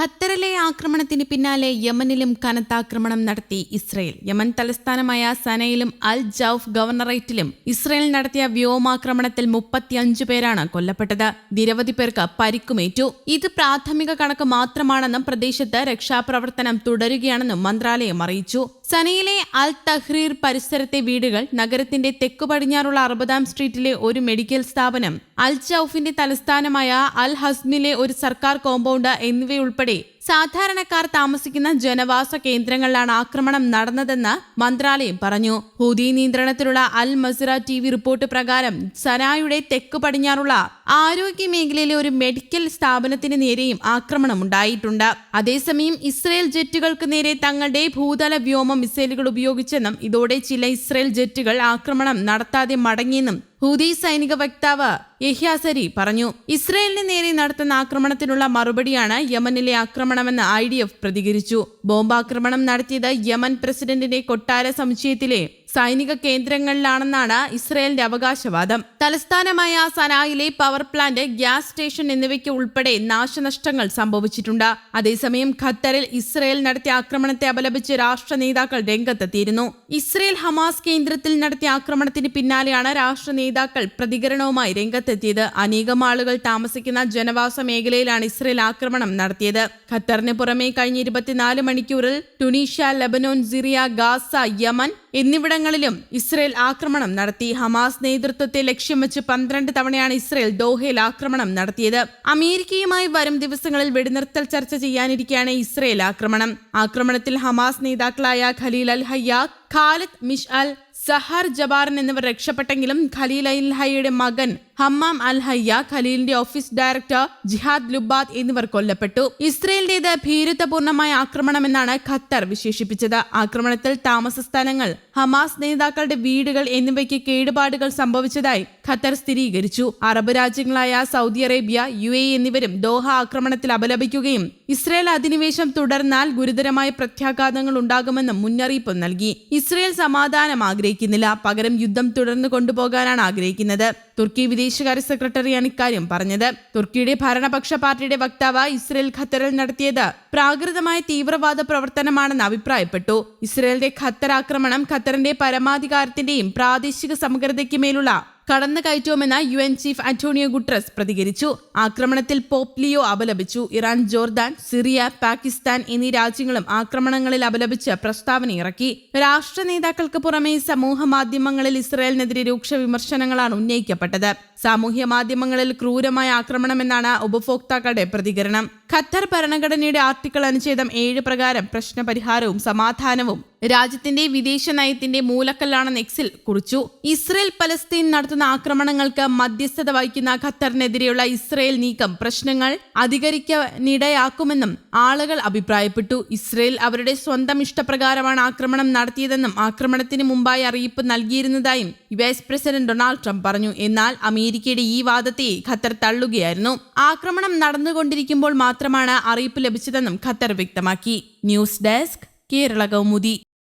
ഖത്തറിലെ ആക്രമണത്തിന് പിന്നാലെ യമനിലും കനത്താക്രമണം നടത്തി ഇസ്രയേൽ. യമൻ തലസ്ഥാനമായ സനയിലും അൽ ജൌഫ് ഗവർണറേറ്റിലും ഇസ്രയേൽ നടത്തിയ വ്യോമാക്രമണത്തിൽ മുപ്പത്തിയഞ്ചു പേരാണ് കൊല്ലപ്പെട്ടത്. നിരവധി പേർക്ക് പരിക്കുമേറ്റു. ഇത് പ്രാഥമിക കണക്ക് മാത്രമാണെന്നും പ്രദേശത്ത് രക്ഷാപ്രവർത്തനം തുടരുകയാണെന്നും മന്ത്രാലയം അറിയിച്ചു. സനയിലെ അൽ തഹ്രീർ പരിസരത്തെ വീടുകൾ നഗരത്തിന്റെ തെക്കു പടിഞ്ഞാറുള്ള അറുപതാം സ്ട്രീറ്റിലെ ഒരു മെഡിക്കൽ സ്ഥാപനം അൽ ചൌഫിന്റെ തലസ്ഥാനമായ അൽ ഹസ്മിലെ ഒരു സർക്കാർ കോമ്പൗണ്ട് എന്നിവയുൾപ്പെടെ സാധാരണക്കാർ താമസിക്കുന്ന ജനവാസ കേന്ദ്രങ്ങളിലാണ് ആക്രമണം നടന്നതെന്ന് മന്ത്രാലയം പറഞ്ഞു. ഹൂതി നിയന്ത്രണത്തിലുള്ള Al Masirah T V report പ്രകാരം സനായുടെ തെക്ക് പടിഞ്ഞാറുള്ള ആരോഗ്യ മേഖലയിലെ ഒരു മെഡിക്കൽ സ്ഥാപനത്തിന് നേരെയും ആക്രമണം ഉണ്ടായിട്ടുണ്ട്. അതേസമയം ഇസ്രയേൽ ജെറ്റുകൾക്ക് നേരെ തങ്ങളുടെ ഭൂതല വ്യോമ മിസൈലുകൾ ഉപയോഗിച്ചെന്നും ഇതോടെ ചില ഇസ്രയേൽ ജെറ്റുകൾ ആക്രമണം നടത്താതെ മടങ്ങിയെന്നും ഹൂതി സൈനിക വക്താവ് യഹ്യാസരി പറഞ്ഞു ഇസ്രയേലിന് നേരെ നടത്തുന്ന ആക്രമണത്തിനുള്ള മറുപടിയാണ് യമനിലെ ആക്രമണമെന്ന് ഐ ഡി എഫ് പ്രതികരിച്ചു. ബോംബാക്രമണം നടത്തിയത് യമൻ പ്രസിഡന്റിന്റെ കൊട്ടാര സമുച്ചയത്തിലെ സൈനിക കേന്ദ്രങ്ങളിലാണെന്നാണ് ഇസ്രയേലിന്റെ അവകാശവാദം. തലസ്ഥാനമായ സനായിലെ പവർ പ്ലാന്റ് ഗ്യാസ് സ്റ്റേഷൻ എന്നിവയ്ക്ക് ഉൾപ്പെടെ നാശനഷ്ടങ്ങൾ സംഭവിച്ചിട്ടുണ്ട്. അതേസമയം ഖത്തറിൽ ഇസ്രയേൽ നടത്തിയ ആക്രമണത്തെ അപലപിച്ച് രാഷ്ട്ര നേതാക്കൾ രംഗത്തെത്തിയിരുന്നു. ഇസ്രയേൽ ഹമാസ് കേന്ദ്രത്തിൽ നടത്തിയ ആക്രമണത്തിന് പിന്നാലെയാണ് രാഷ്ട്ര നേതാക്കൾ പ്രതികരണവുമായി രംഗത്തെത്തിയത്. അനേകം ആളുകൾ താമസിക്കുന്ന ജനവാസ മേഖലയിലാണ് ഇസ്രയേൽ ആക്രമണം നടത്തിയത്. ഖത്തറിന് പുറമെ കഴിഞ്ഞ ഇരുപത്തിനാല് മണിക്കൂറിൽ Tunisia Lebanon Syria Gaza Yemen എന്നിവിടങ്ങളിലും ഇസ്രയേൽ ആക്രമണം നടത്തി. ഹമാസ് നേതൃത്വത്തെ ലക്ഷ്യം വെച്ച് പന്ത്രണ്ട് തവണയാണ് ഇസ്രയേൽ ദോഹയിൽ ആക്രമണം നടത്തിയത്. അമേരിക്കയുമായി വരും ദിവസങ്ങളിൽ വെടിനിർത്തൽ ചർച്ച ചെയ്യാനിരിക്കെയാണ് ഇസ്രയേൽ ആക്രമണം. ആക്രമണത്തിൽ ഹമാസ് നേതാക്കളായ ഖലീൽ അൽ ഹയ്യ ഖാലിദ് മിഷ് അൽ സഹർ ജബാറൻ എന്നിവർ രക്ഷപ്പെട്ടെങ്കിലും ഖലീൽ അൽ ഹയ്യയുടെ മകൻ ഹമ്മാം അൽ ഹയ്യ ഖലീലിന്റെ ഓഫീസ് ഡയറക്ടർ ജിഹാദ് ലുബാദ് എന്നിവർ കൊല്ലപ്പെട്ടു. ഇസ്രയേലിന്റേത് ഭീരുത്വപൂർണമായ ആക്രമണമെന്നാണ് ഖത്തർ വിശേഷിപ്പിച്ചത്. ആക്രമണത്തിൽ താമസ സ്ഥലങ്ങൾ ഹമാസ് നേതാക്കളുടെ വീടുകൾ എന്നിവയ്ക്ക് കേടുപാടുകൾ സംഭവിച്ചതായി ഖത്തർ സ്ഥിരീകരിച്ചു. അറബ് രാജ്യങ്ങളായ സൗദി അറേബ്യ യു എ എന്നിവരും ദോഹ ആക്രമണത്തിൽ അപലപിക്കുകയും ഇസ്രയേൽ അധിനിവേശം തുടർന്നാൽ ഗുരുതരമായ പ്രത്യാഘാതങ്ങൾ ഉണ്ടാകുമെന്നും മുന്നറിയിപ്പ് നൽകി. ഇസ്രയേൽ സമാധാനം ആഗ്രഹിക്കുന്നില്ല. പകരം യുദ്ധം തുടർന്നു കൊണ്ടുപോകാനാണ് ആഗ്രഹിക്കുന്നത്. തുർക്കി വിദേശകാര്യ സെക്രട്ടറിയാണ് ഇക്കാര്യം പറഞ്ഞത്. തുർക്കിയുടെ ഭരണപക്ഷ പാർട്ടിയുടെ വക്താവ് ഇസ്രയേൽ ഖത്തറിൽ നടത്തിയത് പ്രാകൃതമായ തീവ്രവാദ പ്രവർത്തനമാണെന്ന് അഭിപ്രായപ്പെട്ടു. ഇസ്രയേലിന്റെ ഖത്തർ ആക്രമണം ഖത്തറിന്റെ പരമാധികാരത്തിന്റെയും പ്രാദേശിക സമഗ്രതയ്ക്ക് മേലുള്ള കടന്നുകയറ്റവുമെന്ന് U N chief Antonio Guterres പ്രതികരിച്ചു. ആക്രമണത്തിൽ പോപ്ലിയോ അപലപിച്ചു. ഇറാൻ ജോർദാൻ സിറിയ പാകിസ്ഥാൻ എന്നീ രാജ്യങ്ങളും ആക്രമണങ്ങളിൽ അപലപിച്ച് പ്രസ്താവന ഇറക്കി. രാഷ്ട്ര നേതാക്കൾക്ക് പുറമെ സമൂഹ മാധ്യമങ്ങളിൽ ഇസ്രായേലിനെതിരെ രൂക്ഷ വിമർശനങ്ങളാണ് ഉന്നയിക്കപ്പെട്ടത്. സാമൂഹ്യ മാധ്യമങ്ങളിൽ ക്രൂരമായ ആക്രമണമെന്നാണ് ഉപഭോക്താക്കളുടെ പ്രതികരണം. ഖത്തർ ഭരണഘടനയുടെ ആർട്ടിക്കിൾ അനുച്ഛേദം ഏഴ് പ്രകാരം പ്രശ്നപരിഹാരവും സമാധാനവും രാജ്യത്തിന്റെ വിദേശ നയത്തിന്റെ മൂലക്കല്ലാണെന്ന് എക്സിൽ കുറിച്ചു. ഇസ്രയേൽ പലസ്തീൻ നടത്തുന്ന ആക്രമണങ്ങൾക്ക് മധ്യസ്ഥത വഹിക്കുന്ന ഖത്തറിനെതിരെയുള്ള ഇസ്രയേൽ നീക്കം പ്രശ്നങ്ങൾ അധികരിക്കാനിടയാക്കുമെന്നും ആളുകൾ അഭിപ്രായപ്പെട്ടു. ഇസ്രയേൽ അവരുടെ സ്വന്തം ഇഷ്ടപ്രകാരമാണ് ആക്രമണം നടത്തിയതെന്നും ആക്രമണത്തിന് മുമ്പായി അറിയിപ്പ് നൽകിയിരുന്നതായും U S president Donald Trump പറഞ്ഞു. എന്നാൽ അമേരിക്കയുടെ ഈ വാദത്തെ ഖത്തർ തള്ളുകയായിരുന്നു. ആക്രമണം നടന്നുകൊണ്ടിരിക്കുമ്പോൾ മാത്രമാണ് അറിയിപ്പ് ലഭിച്ചതെന്നും ഖത്തർ വ്യക്തമാക്കി. News desk Kerala Kaumudi.